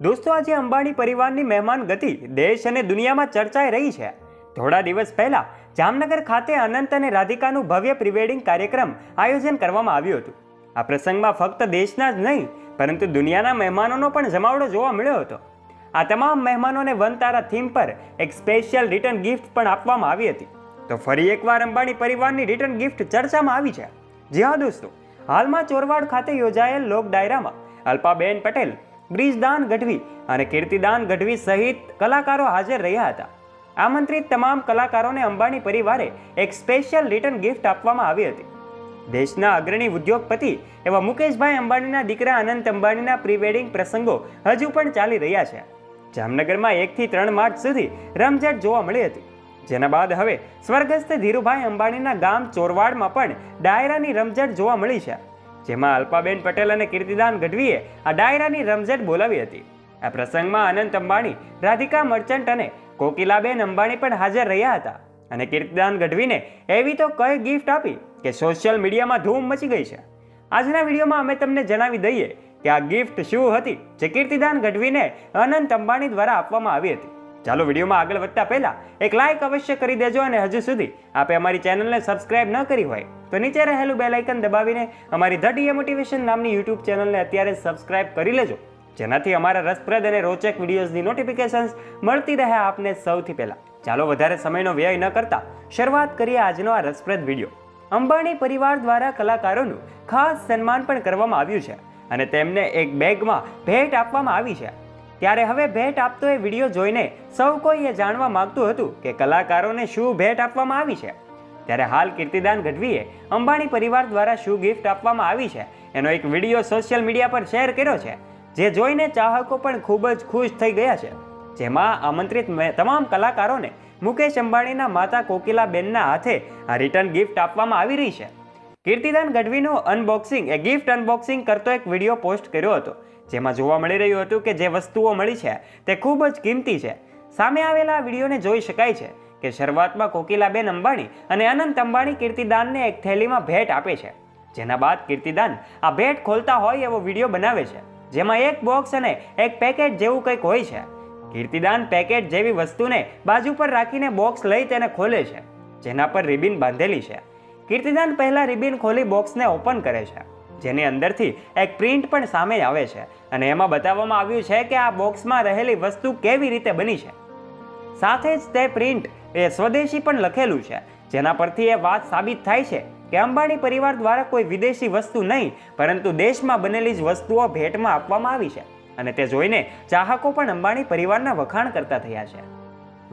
દોસ્તો, આજે અંબાણી પરિવારની મહેમાન ગતિ દેશ અને દુનિયામાં ચર્ચાઈ રહી છે. થોડા દિવસ પહેલા જામનગર ખાતે અનંત અને રાધિકાનું ભવ્ય પ્રિવેડિંગ કાર્યક્રમ આયોજન કરવામાં આવ્યું હતું. આ પ્રસંગમાં ફક્ત દેશના જ નહીં, પરંતુ દુનિયાના મહેમાનોનો પણ જમાવડો જોવા મળ્યો હતો. આ તમામ મહેમાનોને વનતારા થીમ પર એક સ્પેશિયલ રિટર્ન ગિફ્ટ પણ આપવામાં આવી હતી. તો ફરી એકવાર અંબાણી પરિવારની રિટર્ન ગિફ્ટ ચર્ચામાં આવી છે. જી હા દોસ્તો, હાલમાં ચોરવાડ ખાતે યોજાયેલ લોક ડાયરામાં અલ્પાબેન પટેલ બ્રિજદાન ગઢવી અને કીર્તિદાન ગઢવી સહિત કલાકારો હાજર રહ્યા હતા. આમંત્રિત તમામ કલાકારોને અંબાણી પરિવારે એક સ્પેશિયલ રિટર્ન ગિફ્ટ આપવામાં આવી હતી. દેશના અગ્રણી ઉદ્યોગપતિ એવા મુકેશભાઈ અંબાણીના દીકરા અનંત અંબાણીના પ્રીવેડિંગ પ્રસંગો હજુ પણ ચાલી રહ્યા છે. જામનગરમાં એકથી ત્રણ માર્ચ સુધી રમઝટ જોવા મળી હતી. જેના બાદ હવે સ્વર્ગસ્થ ધીરુભાઈ અંબાણીના ગામ ચોરવાડમાં પણ ડાયરાની રમઝટ જોવા મળી છે. જેમાં અલ્પાબેન પટેલ અને કીર્તિદાન ગઢવીએ આ ડાયરાની રમઝટ બોલાવી હતી. આ પ્રસંગમાં અનંત અંબાણી, રાધિકા મર્ચન્ટ અને કોકિલાબેન અંબાણી પણ હાજર રહ્યા હતા અને કીર્તિદાન ગઢવીને એવી તો કઈ ગિફ્ટ આપી કે સોશિયલ મીડિયામાં ધૂમ મચી ગઈ છે. આજના વિડીયોમાં અમે તમને જણાવી દઈએ કે આ ગિફ્ટ શું હતી જે કીર્તિદાન ગઢવીને અનંત અંબાણી દ્વારા આપવામાં આવી હતી. ચાલો વિડીયોમાં આગળ વધતા પહેલા એક લાઇક અવશ્ય કરી દેજો અને હજુ સુધી આપે અમારી ચેનલને સબસ્ક્રાઇબ ન કરી હોય તો નીચે રહેલું બેલ આઇકન દબાવીને અમારી ધ ડીએ મોટિવેશન નામની યુટ્યુબ ચેનલને અત્યારે સબસ્ક્રાઇબ કરી લેજો. જેનાથી અમારા રસપ્રદ અને રોચક વિડીયોઝની નોટિફિકેશન્સ મળતી રહે આપને સૌથી પહેલાં. ચાલો વધારે સમયનો વ્યય ન કરતા શરૂઆત કરીએ આજનો આ રસપ્રદ વીડિયો અંબાણી પરિવાર દ્વારા કલાકારોનું ખાસ સન્માન પણ કરવામાં આવ્યું છે અને તેમને એક બેગમાં ભેટ આપવામાં આવી છે. ત્યારે હવે ભેટ આપતો એ વીડિયો જોઈને સૌ કોઈ એ જાણવા માંગતું હતું કે કલાકારોને શું ભેટ આપવામાં આવી છે. ત્યારે હાલ કીર્તિદાન ગઢવીએ અંબાણી પરિવાર દ્વારા શું ગિફ્ટ આપવામાં આવી છે એનો એક વીડિયો સોશિયલ મીડિયા પર શેર કર્યો છે, જે જોઈને ચાહકો પણ ખૂબ જ ખુશ થઈ ગયા છે. જેમાં આમંત્રિત તમામ કલાકારોને મુકેશ અંબાણીના માતા કોકિલાબેનના હાથે આ રિટર્ન ગિફ્ટ આપવામાં આવી રહી છે. કીર્તિદાન ગઢવીનો અનબોક્સિંગ એ ગિફ્ટ અનબોક્સિંગ કરતો એક વીડિયો પોસ્ટ કર્યો હતો. જેમાં જોવા મળી રહ્યું હતું કે જે વસ્તુઓ મળી છે, તે ખૂબ જ કિંમતી છે. સામે આવેલા વિડીયોને જોઈ શકાય છે કે શરૂઆતમાં કોકિલાબેન અંબાણી અને અનંત અંબાણી કીર્તિદાનને એક થેલીમાં ભેટ આપે છે. જેના બાદ કીર્તિદાન આ ભેટ ખોલતા હોય એવો વીડિયો બનાવે છે. જેમાં એક બોક્સ અને એક પેકેટ જેવું કંઈક હોય છે. કીર્તિદાન પેકેટ જેવી વસ્તુને બાજુ પર રાખીને બોક્સ લઈ તેને ખોલે છે, જેના પર રિબિન બાંધેલી છે. કીર્તિદાન પહેલાં રિબિન ખોલી બોક્સને ઓપન કરે છે, જેની અંદરથી એક પ્રિન્ટ પણ સામે આવે છે અને એમાં બતાવવામાં આવ્યું છે કે આ બોક્સમાં રહેલી વસ્તુ કેવી રીતે બની છે. સાથે જ તે પ્રિન્ટ એ સ્વદેશી પણ લખેલું છે, જેના પરથી એ વાત સાબિત થાય છે કે અંબાણી પરિવાર દ્વારા કોઈ વિદેશી વસ્તુ નહીં, પરંતુ દેશમાં બનેલી જ વસ્તુઓ ભેટમાં આપવામાં આવી છે અને તે જોઈને ચાહકો પણ અંબાણી પરિવારના વખાણ કરતા થયા છે.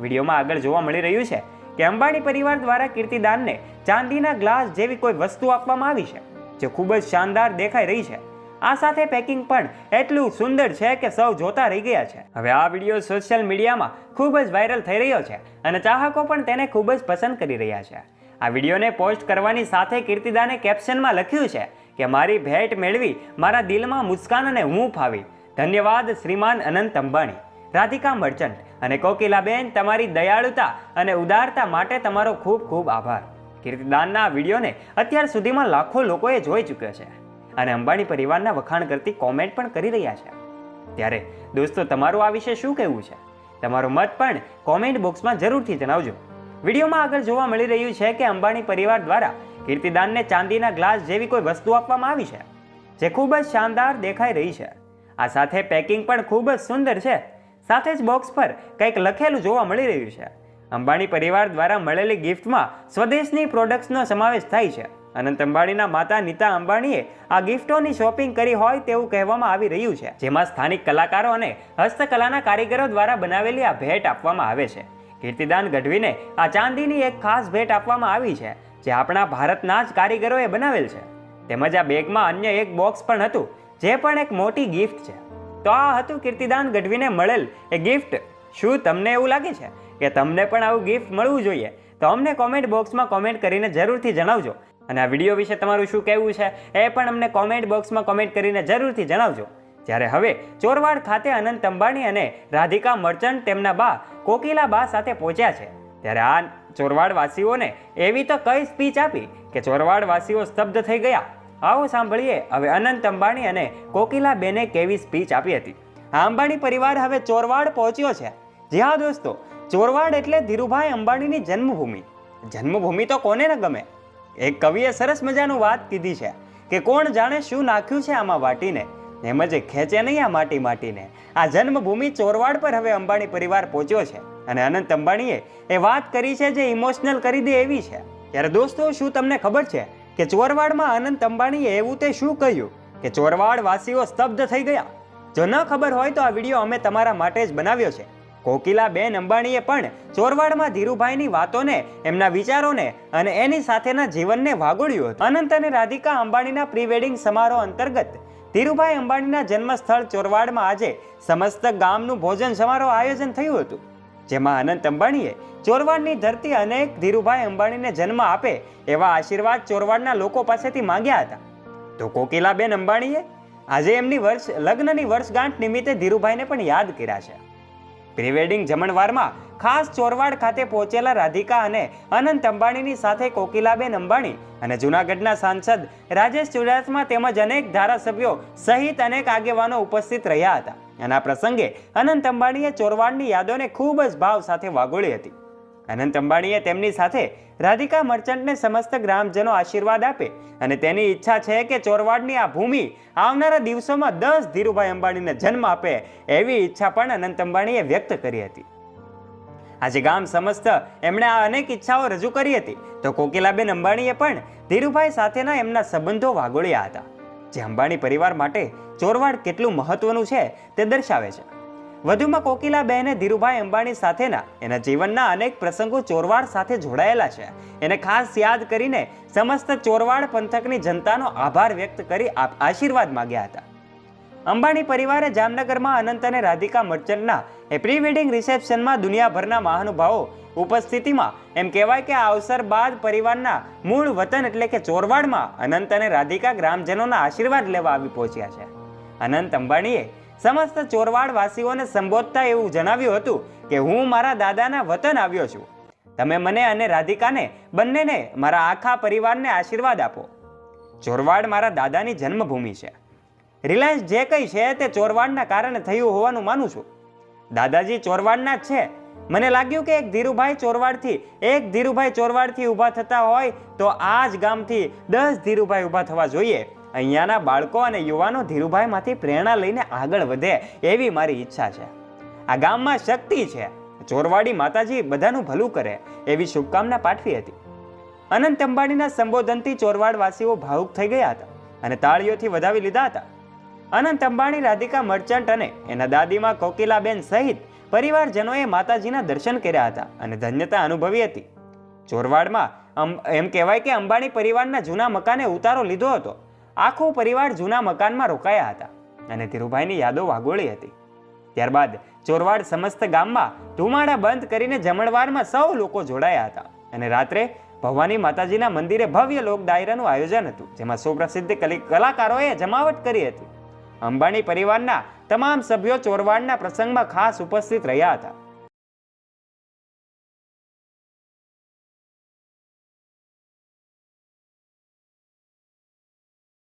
વિડીયોમાં આગળ જોવા મળી રહ્યું છે કે અંબાણી પરિવાર દ્વારા કીર્તિદાનને ચાંદીના ગ્લાસ જેવી કોઈ વસ્તુ આપવામાં આવી છે, જે ખૂબ જ શાનદાર દેખાઈ રહી છે. આ સાથે પેકિંગ પણ એટલું સુંદર છે કે સૌ જોતા રહી ગયા છે. હવે આ વીડિયો સોશિયલ મીડિયામાં ખૂબ જ વાયરલ થઈ રહ્યો છે અને ચાહકો પણ તેને ખૂબ જ પસંદ કરી રહ્યા છે. આ વિડીયોને પોસ્ટ કરવાની સાથે કીર્તિદાને કેપ્શનમાં લખ્યું છે કે, મારી ભેટ મેળવી મારા દિલમાં મુસ્કાન અને હું ફાવી ધન્યવાદ, શ્રીમાન અનંત અંબાણી. રાધિકા મર્ચન્ટ અને કોકિલાબેન તમારી દયાળુતા અને ઉદારતા માટે તમારો ખૂબ ખૂબ આભાર. કીર્તિદાનના વિડીયોને અત્યાર સુધીમાં લાખો લોકોએ જોઈ ચૂક્યો છે અને અંબાણી પરિવારના વખાણ કરતી કોમેન્ટ પણ કરી રહ્યા છે. ત્યારે દોસ્તો, તમારું આ વિશે શું કહેવું છે? તમારો મત પણ કોમેન્ટ બોક્સમાં જરૂરથી જણાવજો. વિડીયોમાં આગળ જોવા મળી રહ્યું છે કે અંબાણી પરિવાર દ્વારા કીર્તિદાનને ચાંદીના ગ્લાસ જેવી કોઈ વસ્તુ આપવામાં આવી છે, જે ખૂબ જ શાનદાર દેખાઈ રહી છે. આ સાથે પેકિંગ પણ ખૂબ જ સુંદર છે. સાથે જ બોક્સ પર કંઈક લખેલું જોવા મળી રહ્યું છે. અંબાણી પરિવાર દ્વારા મળેલી ગિફ્ટમાં સ્વદેશની પ્રોડક્ટ્સનો સમાવેશ થાય છે. અનંત અંબાણીના માતા નીતા અંબાણીએ આ ગિફ્ટોની શોપિંગ કરી હોય તેવું કહેવામાં આવી રહ્યું છે. જેમાં સ્થાનિક કલાકારો અને હસ્તકલાના કારીગરો દ્વારા બનાવેલી આ ભેટ આપવામાં આવે છે. કીર્તિદાન ગઢવીને આ ચાંદીની એક ખાસ ભેટ આપવામાં આવી છે, જે આપણા ભારતના જ કારીગરોએ બનાવેલ છે. તેમજ આ બેગમાં અન્ય એક બોક્સ પણ હતું, જે પણ એક મોટી ગિફ્ટ છે. તો આ હતું કીર્તિદાન ગઢવીને મળેલ એ ગિફ્ટ શું તમને એવું લાગે છે કે તમને પણ આવું ગિફ્ટ મળવું જોઈએ? તો અમને કોમેન્ટ બોક્સમાં કોમેન્ટ કરીને જરૂરથી જણાવજો. અને આ વીડિયો વિશે તમારું શું કહેવું છે એ પણ અમને કોમેન્ટ બોક્સમાં કોમેન્ટ કરીને જરૂરથી જણાવજો. જ્યારે હવે ચોરવાડ ખાતે અનંત અંબાણી અને રાધિકા મર્ચન્ટ તેમના બા કોકિલા બા સાથે પહોંચ્યા છે. ત્યારે આ ચોરવાડ વાસીઓને એવી તો કઈ સ્પીચ આપી કે ચોરવાડવાસીઓ સ્તબ્ધ થઈ ગયા? આવો સાંભળીએ. હવે અનંત અંબાણી અને કોકિલા બેને કેવી સ્પીચ આપી હતી. આ અંબાણી પરિવાર હવે ચોરવાડ પહોંચ્યો છે. જી હા દોસ્તો, ચોરવાડ એટલે ધીરુભાઈ અંબાણીની જન્મભૂમિ. જન્મભૂમિ તો કોને ન ગમે? એક કવિએ સરસ મજાનું વાત કીધી છે કે કોણ જાણે શું નાખ્યું છે આમાં વાટીને. એમ જ ખેંચે નહીં આ માટી માટીને. આ જન્મભૂમિ ચોરવાડ પર હવે અંબાણી પરિવાર પહોંચ્યો છે. અને અનંત અંબાણીએ એ વાત કરી છે જે ઇમોશનલ કરી દે એવી છે. ત્યારે દોસ્તો, શું તમને ખબર છે? કે ચોરવાડમાં અનંત અંબાણીએ એવું તે શું કહ્યું? કે ચોરવાડ વાસીઓ સ્તબ્ધ થઈ ગયા. જો ન ખબર હોય તો આ વીડિયો અમે તમારા માટે જ બનાવ્યો છે. કોકિલાબેન અંબાણીએ પણ ચોરવાડમાં ધીરુભાઈની વાતોને, એમના વિચારોને અને એની સાથેના જીવનને વાગોળ્યું હતું. અનંત અને રાધિકા અંબાણીના પ્રી વેડિંગ સમારોહ અંતર્ગત ધીરુભાઈ અંબાણીના જન્મસ્થળ ચોરવાડમાં આજે સમસ્ત ગામનું ભોજન સમારોહ આયોજન થયું હતું. જેમાં અનંત અંબાણીએ ચોરવાડની ધરતી અનેક ધીરુભાઈ અંબાણીને જન્મ આપે એવા આશીર્વાદ ચોરવાડના લોકો પાસેથી માંગ્યા હતા. તો કોકિલાબેન અંબાણીએ આજે એમની વર્ષ, લગ્નની વર્ષગાંઠ નિમિત્તે ધીરુભાઈને પણ યાદ કર્યા છે. પ્રિવેડિંગ જમણવારમાં ખાસ ચોરવાડ ખાતે પહોંચેલા રાધિકા અને અનંત અંબાણીની સાથે કોકિલાબેન અંબાણી અને જૂનાગઢના સાંસદ રાજેશ ચુડાસમા તેમજ અનેક ધારાસભ્યો સહિત અનેક આગેવાનો ઉપસ્થિત રહ્યા હતા. આ પ્રસંગે અનંત અંબાણીએ ચોરવાડની યાદોને ખૂબ જ ભાવ સાથે વાગોળી હતી. અનંત અંબાણીએ તેમની સાથે રાધિકા મર્ચન્ટને સમસ્ત ગ્રામજનો આશીર્વાદ આપે અને તેની ઈચ્છા છે કે ચોરવાડની આ ભૂમિ આવનારા દિવસોમાં દસ ધીરુભાઈ અંબાણીને જન્મ આપે એવી ઈચ્છા પણ અનંત અંબાણીએ વ્યક્ત કરી હતી. આજે ગામ સમસ્ત એમણે આ અનેક ઈચ્છાઓ રજૂ કરી હતી. તો કોકિલાબેન અંબાણીએ પણ ધીરુભાઈ સાથેના એમના સંબંધો વાગોળ્યા હતા. જે અંબાણી પરિવાર માટે ચોરવાડ કેટલું મહત્વનું છે તે દર્શાવે છે. વધુમાં કોકિલાબહેને ધીરુભાઈ અંબાણી સાથેના એના જીવનના અનેક પ્રસંગો ચોરવાડ સાથે જોડાયેલા છે. એને ખાસ યાદ કરીને સમસ્ત ચોરવાડ પંથકની જનતાનો આભાર વ્યક્ત કરી આશીર્વાદ માગ્યા હતા. અંબાણી પરિવારે જામનગરમાં અનંત અને રાધિકા મર્ચન્ટના એ પ્રી વેડિંગ રિસેપ્શનમાં દુનિયાભરના મહાનુભાવો ઉપસ્થિતિમાં એમ કહેવાય કે આ અવસર બાદ પરિવારના મૂળ વતન એટલે કે ચોરવાડમાં અનંત અને રાધિકા ગ્રામજનોના આશીર્વાદ લેવા આવી પહોંચ્યા છે. અનંત અંબાણીએ સમસ્ત ચોરવાડવાસીઓને સંબોધતા એવું જણાવ્યું હતું કે હું મારા દાદાના વતન આવ્યો છું. તમે મને અને રાધિકાને બંનેને મારા આખા પરિવારને આશીર્વાદ આપો. ચોરવાડ મારા દાદાની જન્મભૂમિ છે. રિલાયન્સ જે કંઈ છે તે ચોરવાડના કારણે થયું હોવાનું માનું છું. દાદાજી ચોરવાડના જ છે. મને લાગ્યું કે એક ધીરુભાઈ ચોરવાડથી, એક ધીરુભાઈ ચોરવાડથી ઊભા થતા હોય તો આ જ ગામથી દસ ધીરુભાઈ ઊભા થવા જોઈએ. અહીંયાના બાળકો અને યુવાનો ધીરુભાઈમાંથી પ્રેરણા લઈને આગળ વધે એવી મારી ઈચ્છા છે. આ ગામમાં શક્તિ છે. ચોરવાડી માતાજી બધાનું ભલું કરે એવી શુભકામના પાઠવી હતી. અનંત અંબાણીના સંબોધનથી ચોરવાડવાસીઓ ભાવુક થઈ ગયા હતા અને તાળીઓથી વધાવી લીધા હતા. અનંત અંબાણી, રાધિકા મર્ચન્ટ અને એના દાદીમાં કોકિલાબેન સહિત પરિવારજનોએ માતાજીના દર્શન કર્યા હતા અને ધન્યતા અનુભવી હતી. ચોરવાડમાં એમ કહેવાય કે અંબાણી પરિવારના જૂના મકાને ઉતારો લીધો હતો. આખો પરિવાર જૂના મકાનમાં રોકાયા હતા અને ધીરુભાઈની યાદો વાગોળી હતી. ત્યારબાદ ચોરવાડ સમસ્ત ગામમાં ધુમાડા બંધ કરીને જમણવારમાં સૌ લોકો જોડાયા હતા અને રાત્રે ભવાની માતાજીના મંદિરે ભવ્ય લોક ડાયરાનું આયોજન હતું, જેમાં સુપ્રસિદ્ધ કલી- કલાકારોએ જમાવટ કરી હતી. અંબાણી પરિવારના તમામ સભ્યો ચોરવાડના પ્રસંગમાં ખાસ ઉપસ્થિત રહ્યા હતા.